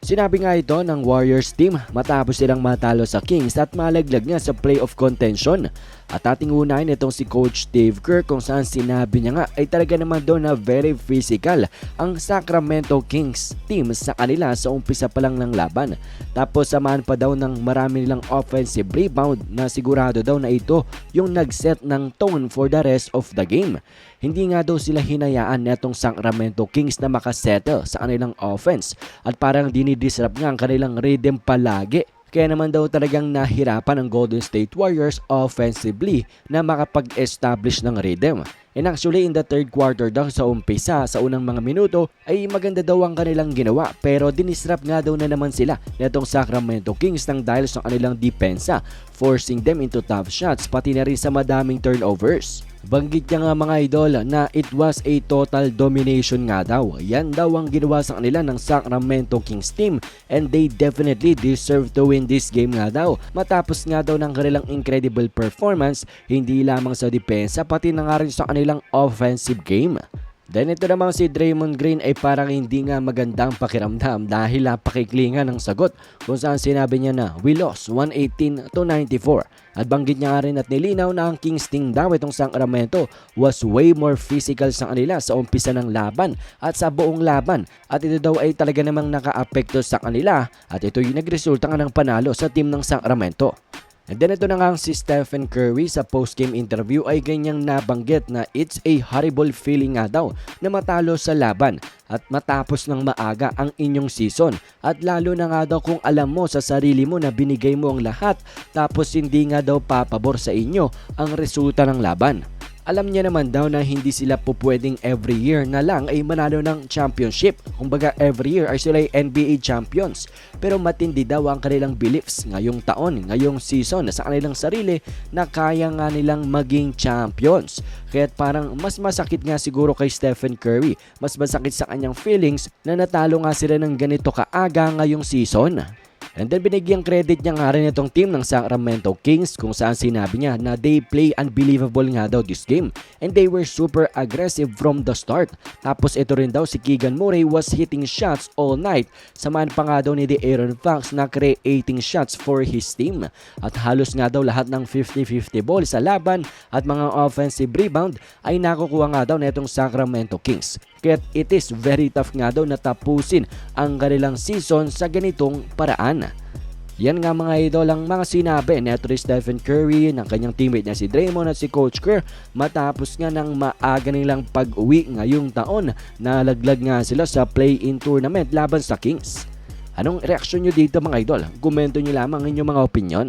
Sinabi nga ito ng Warriors team matapos silang matalo sa Kings at malaglag nga sa playoff contention. At ating unahin itong si Coach Dave Kerr kung saan sinabi niya nga ay talaga naman doon na very physical ang Sacramento Kings team sa kanila sa umpisa pa lang ng laban. Tapos samahan pa daw ng marami nilang offensive rebound na sigurado daw na ito yung nag-set ng tone for the rest of the game. Hindi nga daw sila hinayaan netong Sacramento Kings na makasettle sa kanilang offense parang dinidisrupt nga ang kanilang rhythm palagi. Kaya naman daw talagang nahirapan ang Golden State Warriors offensively na makapag-establish ng rhythm. And actually in the third quarter daw sa umpisa sa unang mga minuto ay maganda daw ang kanilang ginawa pero dinisrupt nga daw na naman sila netong Sacramento Kings nang dahil sa kanilang depensa forcing them into tough shots pati na rin sa madaming turnovers. Banggit niya nga mga idol na it was a total domination nga daw. Yan daw ang ginawa sa kanila ng Sacramento Kings team and they definitely deserve to win this game nga daw. Matapos nga daw ng kanilang incredible performance, hindi lamang sa depensa pati na nga rin sa kanilang offensive game. Then ito namang si Draymond Green ay parang hindi nga magandang pakiramdam dahil napakikli nga ng sagot kung saan sinabi niya na we lost 118 to 94 at banggit niya nga rin at nilinaw na ang Kings team daw itong Sacramento was way more physical sa kanila sa umpisa ng laban at sa buong laban at ito daw ay talaga namang naka-apekto sa kanila at ito yung nagresulta nga ng panalo sa team ng Sacramento. And then ito na nga si Stephen Curry sa post-game interview ay ganyang nabanggit na it's a horrible feeling nga daw na matalo sa laban at matapos ng maaga ang inyong season. At lalo na nga daw kung alam mo sa sarili mo na binigay mo ang lahat tapos hindi nga daw papabor sa inyo ang resulta ng laban. Alam niya naman daw na hindi sila po pwedeng every year na lang ay manalo ng championship. Kumbaga every year ay sila ay NBA champions. Pero matindi daw ang kanilang beliefs ngayong taon, ngayong season sa kanilang sarili na kaya nga nilang maging champions. Kaya parang mas masakit nga siguro kay Stephen Curry. Mas masakit sa kanyang feelings na natalo nga sila ng ganito kaaga ngayong season. And then binigyang credit niya nga rin itong team ng Sacramento Kings kung saan sinabi niya na they play unbelievable nga daw this game and they were super aggressive from the start. Tapos ito rin daw si Keegan Murray was hitting shots all night. Samahan pa nga daw ni Aaron Fox na creating shots for his team. At halos nga daw lahat ng 50-50 ball sa laban at mga offensive rebound ay nakukuha nga daw netong Sacramento Kings. Kaya it is very tough nga daw na tapusin ang kanilang season sa ganitong paraan. Yan nga mga idol ang mga sinabi ni Atri Stephen Curry ng kanyang teammate na si Draymond at si Coach Kerr matapos nga ng maaga nilang pag-uwi ngayong taon na laglag nga sila sa play-in tournament laban sa Kings. Anong reaksyon nyo dito mga idol? Komento nyo lamang ang inyong mga opinion.